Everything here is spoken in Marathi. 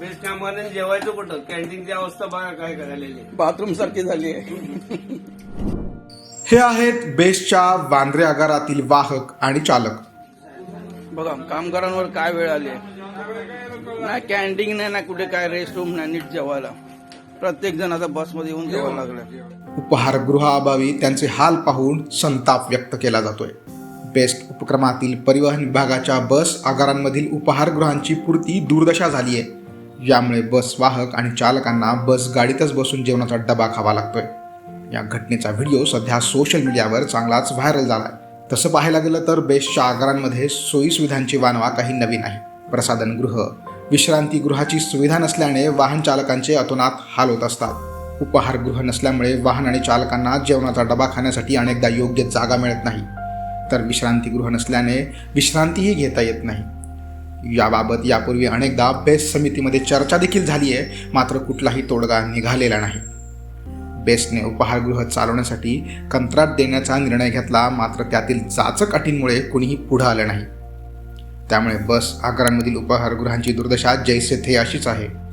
बेस्ट कामाने जेवायचं कुठं? कॅन्टीनची अवस्था बघा काय करायला बाथरूम सारखी झाली आहे. हे आहेत बेस्टच्या वांद्रे आगारातील वाहक आणि चालक. बघा कामगारांवर काय वेळ आली आहे? ना कॅन्टीन नाही ना कुठे काय रेस्ट रूम नाही नीट जेवायला. प्रत्येक जण आता बसमध्ये येऊन जेवायला लागलं उपहारगृहाअभावी त्यांचे हाल पाहून संताप व्यक्त केला जातोय. बेस्ट उपक्रमातील परिवहन विभागाच्या बस आगारांमधील उपहारगृहांची पूर्ती दुर्दशा झाली आहे. यामुळे बस वाहक आणि चालकांना बस गाडीतच बसून जेवणाचा डबा खावा लागतोय. या घटनेचा व्हिडिओ सध्या सोशल मीडियावर चांगलाच व्हायरल झाला आहे तसं पाहायला गेलं तर बेस्टच्या आगारांमध्ये सोयीसुविधांची वानवा काही नवीन आहे प्रसाधनगृह विश्रांतीगृहाची सुविधा नसल्याने वाहन चालकांचे अतोनात हाल होत असतात. उपहारगृह नसल्यामुळे वाहन आणि चालकांना जेवणाचा डबा खाण्यासाठी अनेकदा योग्य जागा मिळत नाही. तर विश्रांतीगृह नसल्याने विश्रांतीही घेता येत नाही. याबाबत यापूर्वी अनेकदा बेस्ट समितीमध्ये चर्चा देखील झाली आहे मात्र कुठलाही तोडगा निघालेला नाही. बेस्टने उपहारगृह चालवण्यासाठी कंत्राट देण्याचा निर्णय घेतला मात्र त्यातील चाचक अटींमुळे कुणीही पुढं आलं नाही. त्यामुळे बस आगारांमधील उपहारगृहांची दुर्दशा जैसे थे अशीच आहे.